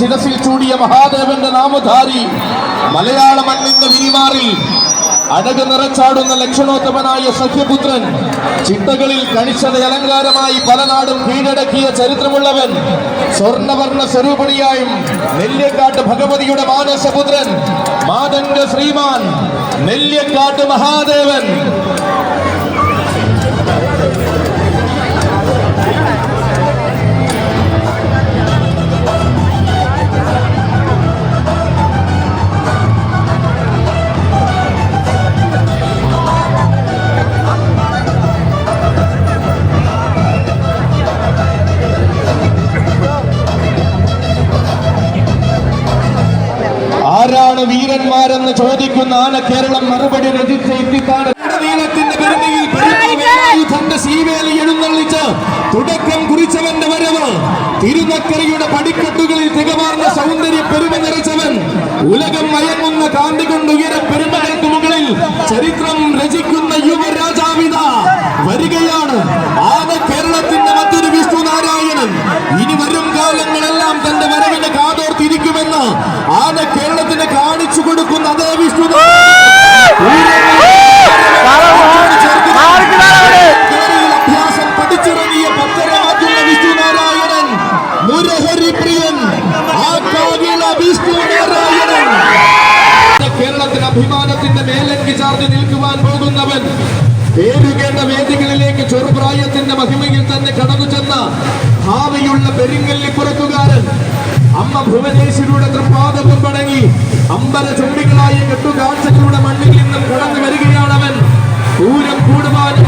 ശിരസിൽ ചൂടിയ മഹാദേവന്റെ നാമധാരി മലയാള മണ്ണിന്റെ വിരിമാറിൽ അടക് നിറച്ചാടുന്ന ലക്ഷണോത്തമനായ സഖ്യപുത്രൻ ചിട്ടകളിൽ കണിച്ചത് അലങ്കാരമായി പല നാടും കീഴടക്കിയ ചരിത്രമുള്ളവൻ സ്വർണവർണ സ്വരൂപണിയായും നെല്ലിയക്കാട്ട് ഭഗവതിയുടെ മാനസപുത്രൻ മാതന്റെ ശ്രീമാൻ നെല്ലിയക്കാട്ട് മഹാദേവൻ ചോദിക്കുന്ന ആന കേരളം കടന്നുവന്നവൻ ഏരുകേണ്ട വേദികളിലേക്ക് ചെറുപ്രായത്തിന്റെ മഹിമയിൽ തന്നെ കടന്നു ചെന്ന ഭാവിയുള്ള പെരിങ്കല്ലിപ്പുറത്തുകാരൻ അമ്മ ഭുവനേശ്വരിയുടെ തൃപാദവും പടങ്ങി അമ്പല ചുണ്ടികളായ കെട്ടുകാഴ്ചകളുടെ മണ്ണിൽ നിന്നും കടന്നു വരികയാണവൻ. പൂരം കൂടുവാനും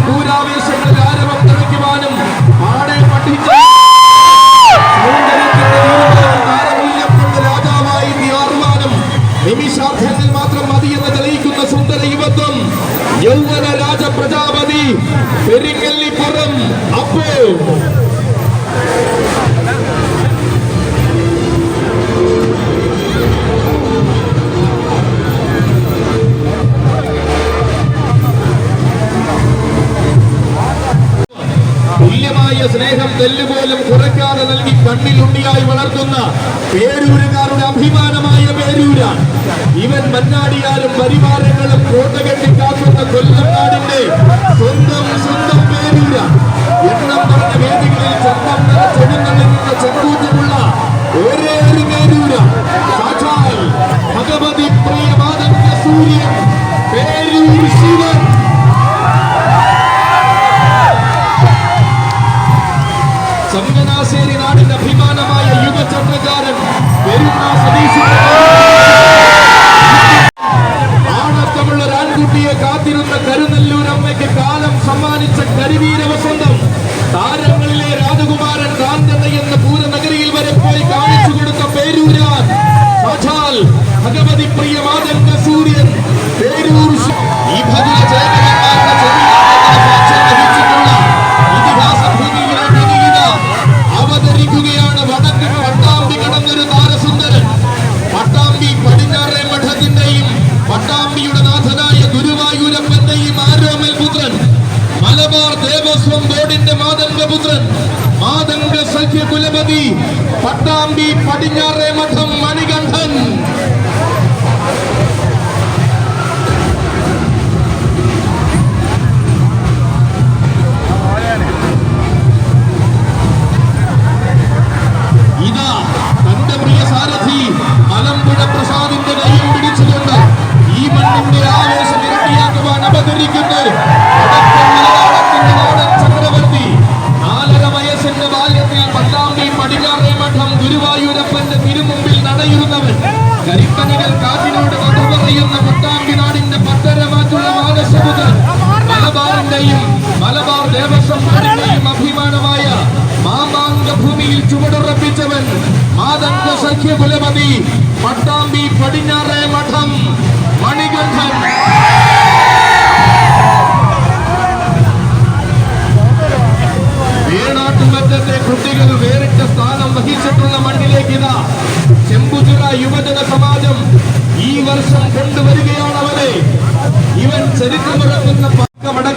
മണ്ണാടിയായി വളർത്തുന്ന പേരൂരുകാരുടെ അഭിമാനമായ പേരൂരാണ്. ഇവൻ മഞ്ഞാടിയാലും പരിവാരങ്ങളും കോട്ടകെട്ടി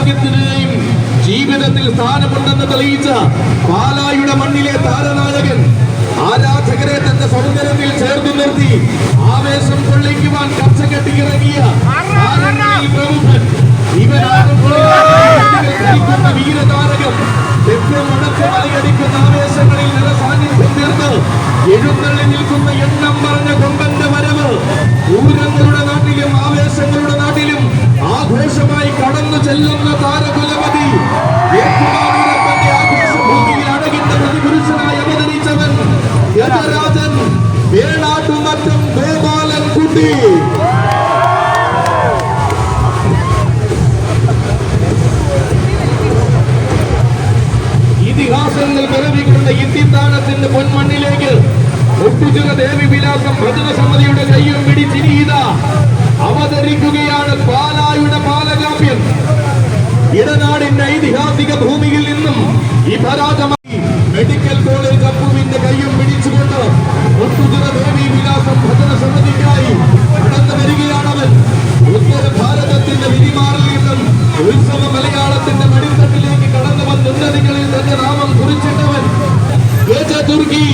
യാഥാർത്ഥ്യത്തിനെയും ജീവിതത്തിൽ സ്ഥാനമുണ്ടെന്ന് തെളിയിച്ച പാലായുടെ മണ്ണിലെ താരനായകൻ ആരാധകരെ തന്റെ സൗന്ദര്യത്തിൽ ചേർത്തു നിർത്തി ആവേശം കൊള്ളിക്കുവാൻ കച്ച കെട്ടിയിറങ്ങിയ പ്രമുഖൻ ഇവരാകും വീരതാരകം ലഭ്യം ഉണക്ക് മലയടിക്കുന്ന ആവേശങ്ങളിൽ നില സാന്നിധ്യം തീർന്ന് എഴുന്നള്ളി നിൽക്കുന്ന എണ്ണം പറഞ്ഞ കൊമ്പന്റെ വരവ് ഊരങ്ങളുടെ നാട്ടിലും ആവേശങ്ങളുടെ ആഘോഷമായി കടന്നു ചെല്ലുന്ന താരകുലമതി ആഘോഷഭൂമിയിൽ അഴകിന്റെ പ്രതിപുരുഷനായി അവതരിച്ചവൻ ഗജരാജൻ വേണാട്ടുമറ്റം ഗോപാലൻ കുട്ടി ഇതിഹാസങ്ങൾ പിറവിക്കുന്ന ഇന്ത്യത്താനത്തിന്റെ പൊന്മണ്ണിലേക്ക് ഒട്ടുചിറ ദേവി വിലാസം ഭജന സമിതിയുടെ കയ്യും പിടിച്ചിരീത അവതരിക്കുകയാണ് പാലായുടെ പാലകാമ്യം ഇടനാടിന്റെ ഐതിഹാസിക ഭൂമിയിൽ നിന്നും ഈ പരാജമായി മെഡിക്കൽ കോളേജ് അപ്പുവിന്റെ കയ്യും പിടിച്ചുകൊണ്ട് ഒട്ടുചിറ ദേവി വിലാസം ഭജന സമിതിക്കായി കടന്നു വരികയാണവൻ ഉത്തര ഭാരതത്തിന്റെ വിരിമാറിൽ നിന്നും ഉത്സവ മലയാളത്തിന്റെ മടിത്തട്ടിലേക്ക് കടന്നു വന്ന ഉന്നതികളിൽ തന്റെ നാമം കുറിച്ചിട്ടവൻ. ഗജദുർഗി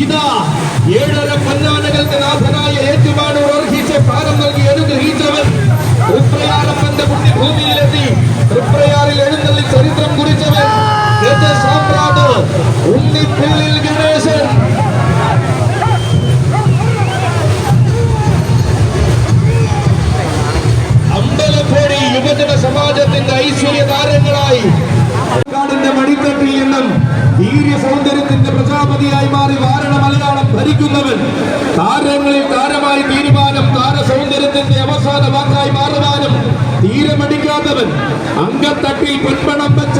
ഇതാ ഏഴര പൊന്നാനകൾക്ക്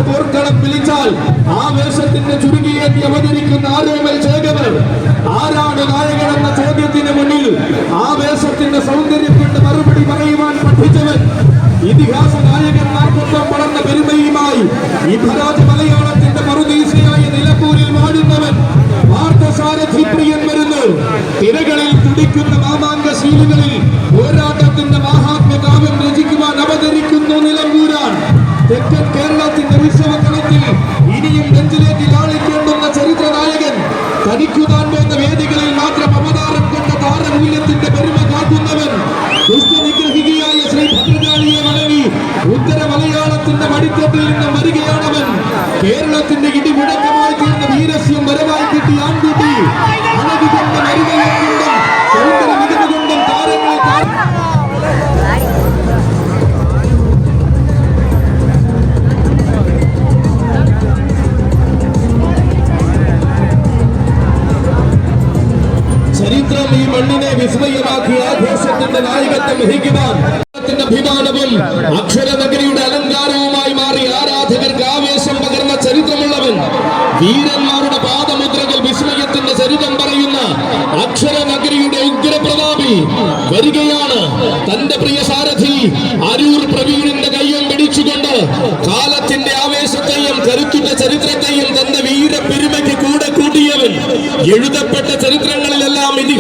പോർക്കളം വിളിച്ചാൽ ആവേശത്തിന്റെ ചുരുങ്ങിയെത്തി അവതരിക്കുന്ന ആരോമൽ ചേകവർ ആരാണ് നായകനെന്ന ചോദ്യത്തിന് മുന്നിൽ ആവേശത്തിന്റെ സൗന്ദര്യം കൊണ്ട് മറുപടി പറയുവാൻ പഠിച്ചവൻ? ഇതിഹാസ നായകന്മാർക്കൊപ്പം വളർന്ന പെരുമയുമായി ഈ പരാജ മലയാളത്തിന്റെ മറുദീസയായ നിലമ്പൂരിൽ വാഴുന്നവൻ പാർത്ഥസാരഥി പ്രിയൻ വരുന്നു. തിരകളിൽ തുടിക്കുന്ന മാമാങ്ക ശീലുകളിൽ പോരാട്ടത്തിന്റെ മാഹാത്മ്യ മണ്ണിനെ വിസ്മയമാക്കി ആഘോഷത്തിന്റെ നായകത്വം വഹിക്കുവാൻ അഭിമാനവും അക്ഷരനഗരിയുടെ അലങ്കാരവുമായി മാറി ആരാധകർക്ക് ആവേശം പകർന്ന ചരിത്രമുള്ളവൻ വീരന്മാരുടെ പാദമുദ്രകൾ വിസ്മയത്തിന്റെ ചരിതം പറയുന്ന അക്ഷരനഗരിയുടെ ഉഗ്രപ്രതാപി വരികയാണ്. തന്റെ പ്രിയ സാരഥി അരൂർ പ്രവീണിന്റെ കയ്യം പിടിച്ചുകൊണ്ട് കാലത്തിന്റെ ആവേശത്തെയും കരുത്തിന്റെ ചരിത്രത്തെയും തന്റെ വീരപ്പെരുമയ്ക്ക് കൂടെ കൂട്ടിയവൻ. എഴുതപ്പെട്ട ചരിത്രങ്ങളിലെല്ലാം തന്നെ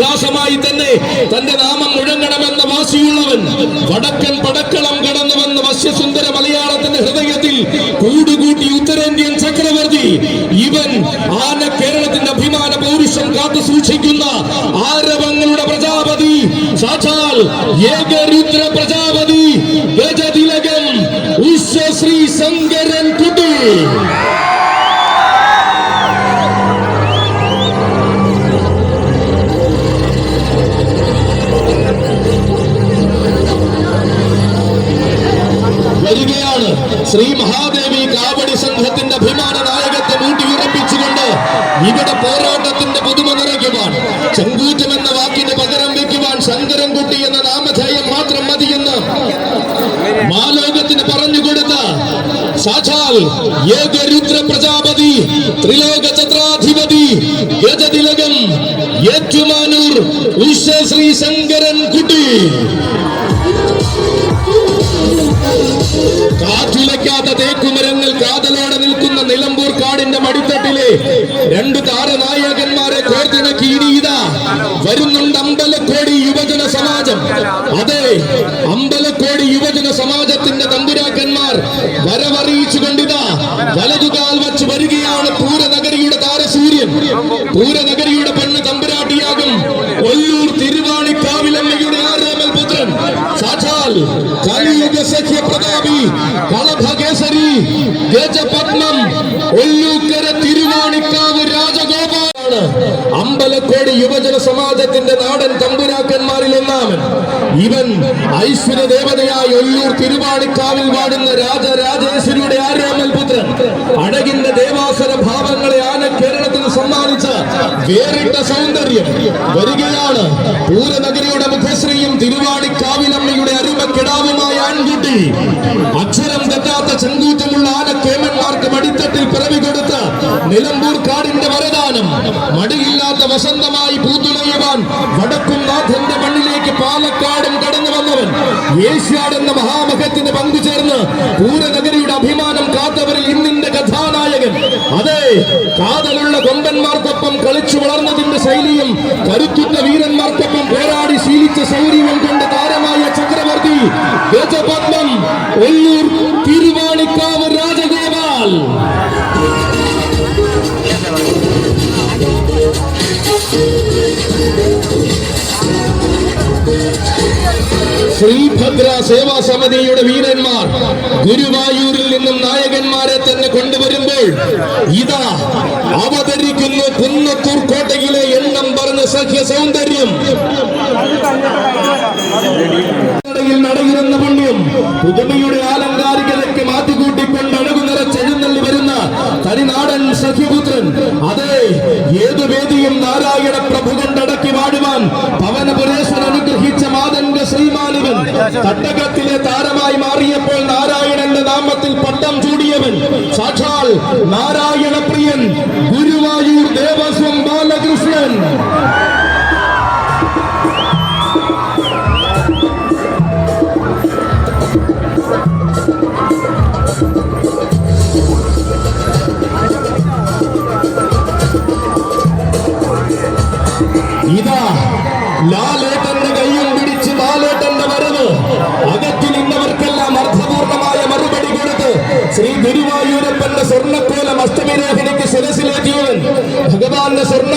തന്റെ നാമം മുഴങ്ങണമെന്ന വാശിയുള്ളവൻ വടക്കൻ പടക്കളം കടന്നു വന്ന വശ്യസുന്ദര മലയാളത്തിന്റെ ഹൃദയത്തിൽ കൂടുകൂട്ടി ഉത്തരേന്ത്യൻ ചക്രവർത്തി. ഇവൻ ആന കേരളത്തിന്റെ അഭിമാന പൗരുഷം കാത്തു സൂക്ഷിക്കുന്ന ആരവങ്ങളുടെ പ്രജാപതി. സാക്ഷാൽ ഏകരുദ്ര പ്രജാപതി. ശ്രീ മഹാദേവി കാവടി സംഘത്തിന്റെ അഭിമാന നായകത്തെ ഊട്ടിയുറപ്പിച്ചുകൊണ്ട് ഇവിടെ പോരാട്ടത്തിന്റെ പുതുമ നിറയ്ക്കുവാൻ ചെങ്കൂറ്റം എന്ന വാക്കിന് പകരം വെക്കുവാൻ ശങ്കരൻകുട്ടി എന്ന നാമധേയം മാത്രം മതിയെന്ന് മാലോകത്തിന് പറഞ്ഞുകൊടുത്ത സാക്ഷാൽ ഏകരുദ്ര പ്രജാപതി ത്രിലോക ചത്രാധിപതി ഗജതിലകം ഏറ്റുമാനൂർ ഉഷശ്രീ ശങ്കരൻ രണ്ട് താരനായകന്മാരെ കോർത്തിണക്കി ഇനിയിതാ വരുന്നുണ്ട് അമ്പലക്കോടി യുവജന സമാജം. അതെ അമ്പലക്കോടി യുവജന സമാജത്തിന്റെ തമ്പുരാക്കന്മാർ വരവറിയിച്ചുകൊണ്ടിതാ. വലതുകാൽ വച്ച് വരികയാണ് പൂരനഗരിയുടെ താരസൂര്യൻ. പൂരനഗരിയുടെ പെണ്ണ് തമ്പുരാട്ടിയാകും. ഒല്ലൂർ തിരുവാണിക്കാവിലമ്മയുടെ ആരാമൽ പുത്രൻ. സാക്ഷാൽ കലിയുഗ സഖ്യ പ്രതാപി കളഭകേസരി ഗജപത്മം രാജഗോപാലാണ് അമ്പലക്കോട് യുവജന സമാജത്തിന്റെ നാടൻ തമ്പുരാക്കന്മാരിൽ ഒന്നാമൻ. ഇവൻ ഐശ്വര്യ ദേവതയായ ഒല്ലൂർ തിരുവാണിക്കാവിൽ വാടുന്ന രാജരാജേശ്വരിയുടെ ആരാമൽ പുത്രൻ. അഴകിന്റെ ദേവാസുര ഭാവങ്ങളെ ആന കേരളത്തിൽ സമ്മാനിച്ച വേറിട്ട സൗന്ദര്യം. വരികയാണ് പൂരനഗരിയുടെ മുഖശ്രീയും തിരുവാണിക്കാവിലമ്മയുടെ അരുമ കിടാവുമായ ആൺകുട്ടി. അക്ഷരം തെറ്റാത്ത ചെങ്കൂറ്റമുള്ള ആന കേമന്മാർക്ക് മടിത്തട്ടിൽ പിറവി കൊടുത്ത നിലമ്പൂർ കാടിന്റെ വരദാനം മടിയില്ലാത്ത വസന്തമായി പൂത്തുലയുവാൻ വടക്കും നാഥന്റെ മണ്ണിലേക്ക് പാലക്കാടും കടന്നു വന്നവൻ. ഏഷ്യാട് എന്ന മഹാമഹത്തിന് പങ്കുചേർന്ന് പൂരനഗരിയുടെ അഭിമാനം കാത്തവരിൽ ഇന്നിന്റെ കഥാനായകൻ. അതെ കാതലുള്ള കൊമ്പന്മാർക്കൊപ്പം കളിച്ചു വളർന്നതിന്റെ ശൈലിയും കരുത്തുറ്റ വീരന്മാർക്കൊപ്പം പോരാടി ശീലിച്ച ശൗര്യവും കൊണ്ട് താരമായ ചക്രവർത്തി ഗജപത്മം ഒല്ലൂർ ശ്രീഭദ്ര സേവാ സമിതിയുടെ വീരന്മാർ ഗുരുവായൂരിൽ നിന്നും നായകന്മാരെ തന്നെ കൊണ്ടുവരുമ്പോൾ ഇതാ അവതരിക്കുന്ന കുന്നത്തൂർ കോട്ടയിലെ എണ്ണം പറഞ്ഞ സഖ്യ സൗന്ദര്യം. നടയിരുന്ന പുണ്യം പുതുമയുടെ ആലങ്കാരികതയ്ക്ക് മാറ്റിക്കൂട്ടിക്കൊണ്ട് അഴകു നിറച്ചെഴുന്നള്ളി വരുന്ന തനിനാടൻ സഖ്യപുത്രൻ. അതെ ഏതു വേദിയും നാരായണ പ്രഭു തട്ടകത്തിലെ താരമായി മാറിയപ്പോൾ നാരായണന്റെ നാമത്തിൽ പട്ടം ചൂടിയവൻ സാക്ഷാൽ നാരായണ ശ്രീ ഗുരുവായൂരപ്പന്റെ സ്വർണക്കോലം അഷ്ടമിരേഖനിക്ക് ശിരസിലേറ്റിയവൻ. ഭഗവാന്റെ സ്വർണക്കോലം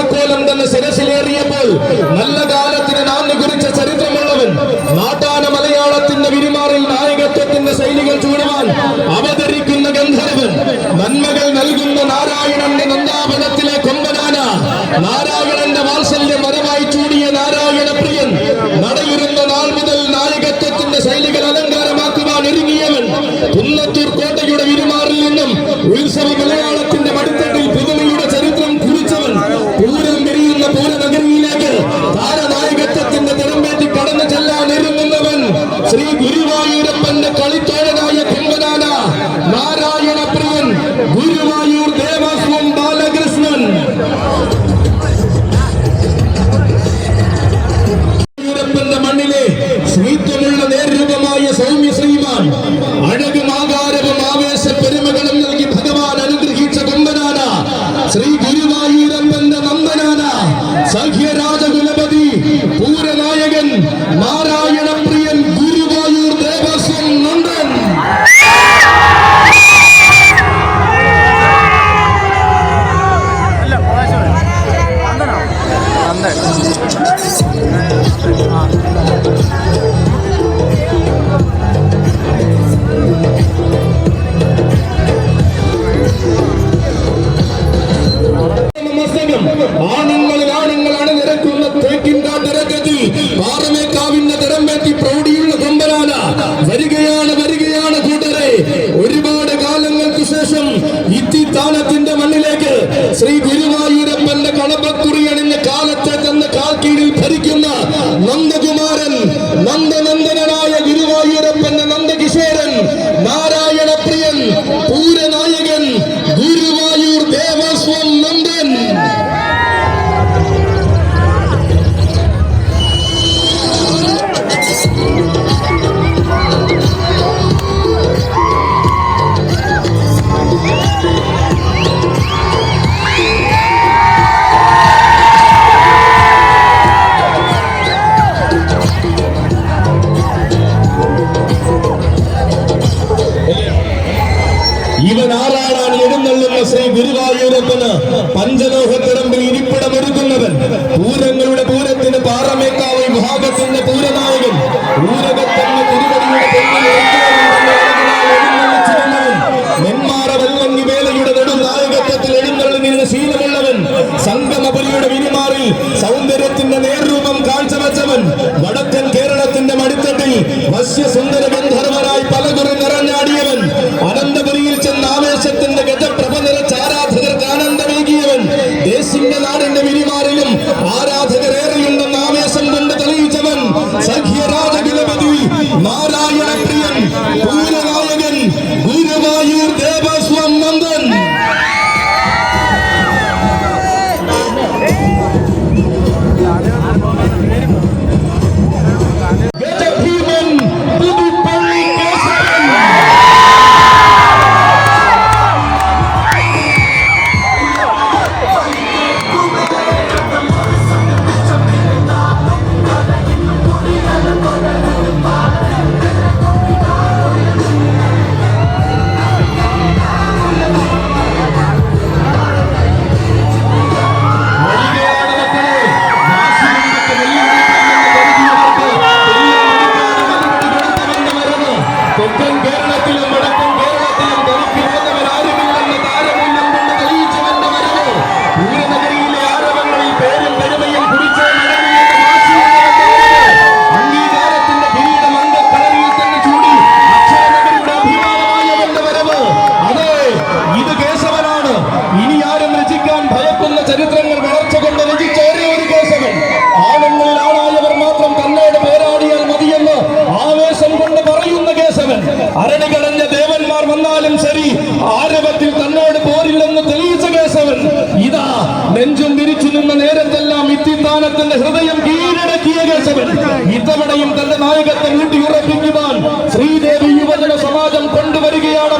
കേരളത്തിന്റെ ഹൃദയം കീഴടക്കിയ കേശവൻ. ഇത്തവണയും തന്റെ നായകത്തെ വീട്ടിയുറപ്പിക്കുവാൻ ശ്രീദേവി യുവജന സമാജം കൊണ്ടുവരികയാണ്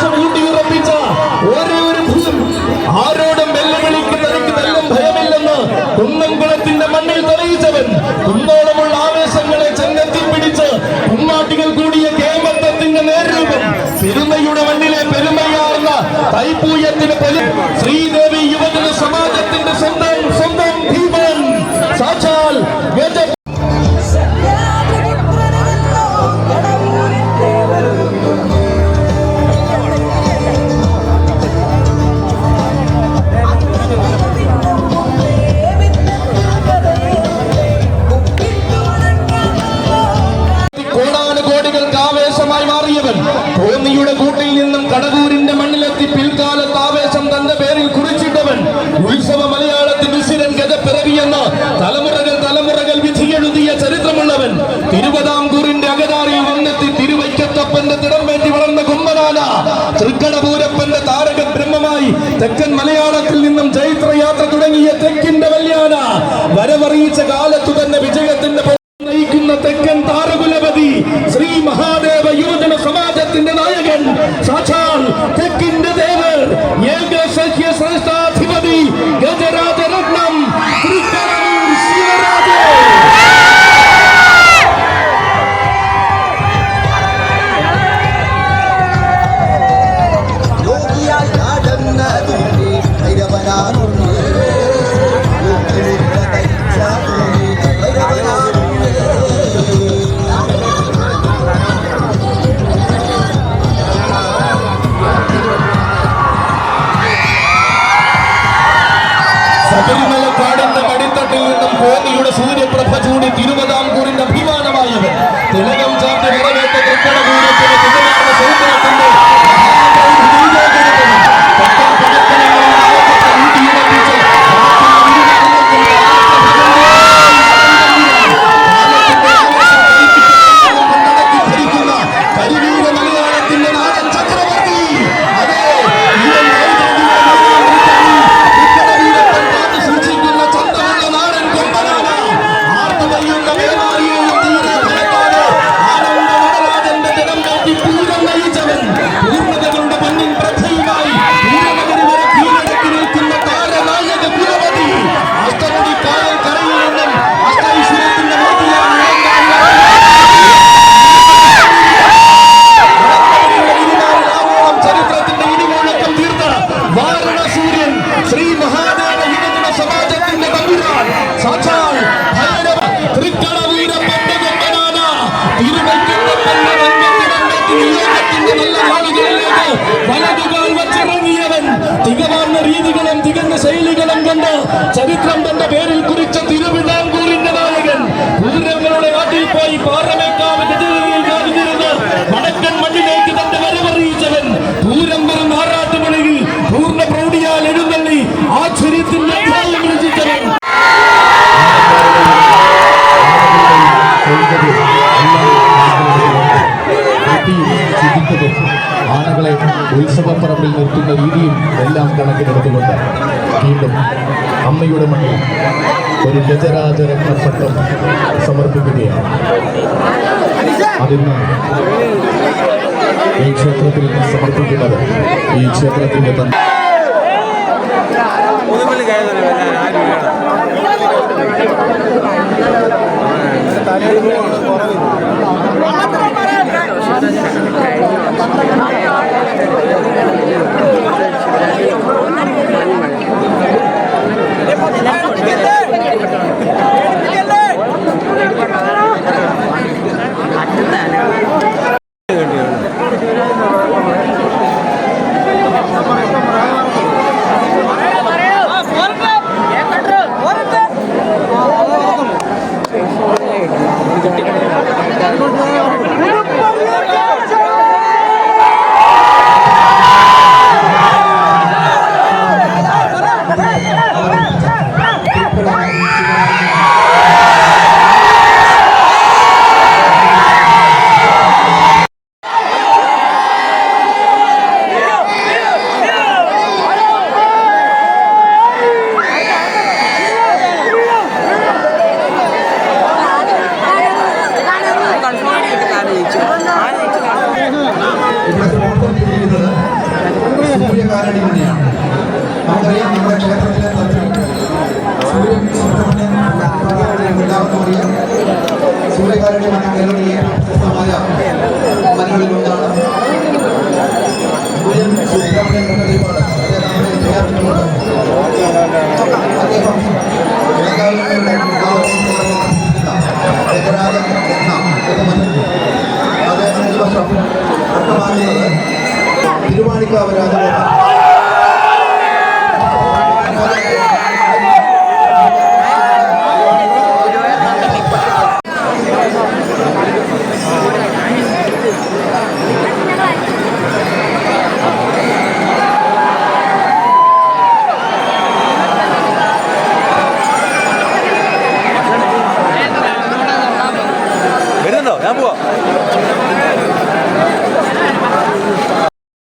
ആകാശം ഊട്ടി ഒരു ഭൂം ആരോടും വെല്ലുവിളിക്കുന്ന തനിക്ക് ഭയമില്ലെന്ന് കുന്നംകുളത്തിന്റെ മണ്ണിൽ തെളിയിച്ചവൻ കുന്നോളമുള്ള ആവേശങ്ങളെ ചെന്നെത്തി പിടിച്ച് കുമ്മാട്ടികൾ കൂടിയ കേമത്വത്തിന്റെ നേരൂപം തിരുമയുടെ മണ്ണിലെ പെരുമയാർന്ന തൈപ്പൂയത്തിന് ശ്രീദേവി കടവൂരിന്റെ മണ്ണിലെത്തി പിൽക്കാലത്ത് ആവേശം തന്റെ പേരിൽ കുറിച്ചിട്ടവൻ ഉത്സവ മലയാളത്തിൽ മിശ്രൻ ഗജപ്പിറവി എന്ന തലമുറകൾ തലമുറകൾ വിധിയെഴുതിയ ചരിത്രമുള്ളവൻ തിരുവിതാംകൂറിന്റെ അകതാറിയിൽ വന്നെത്തി തിരുവൈക്കത്തപ്പന്റെ തിടം വേണ്ടി വളർന്ന കുമ്പനാന തൃക്കടപൂരപ്പന്റെ താരക ബ്രഹ്മമായി തെക്കൻ മലയാളത്തിൽ നിന്നും ചൈത്രയാത്ര തുടങ്ങിയ തെക്കിന്റെ വല്യാന. ഗജരാജരത്നപ്പട്ടം സമർപ്പിക്കുകയാണ്. അതിന്ന് ഈ ക്ഷേത്രത്തിൽ സമർപ്പിക്കുന്നത് ഈ ക്ഷേത്രത്തിന്റെ തന്നെ കഴിഞ്ഞ やったな。Gracias.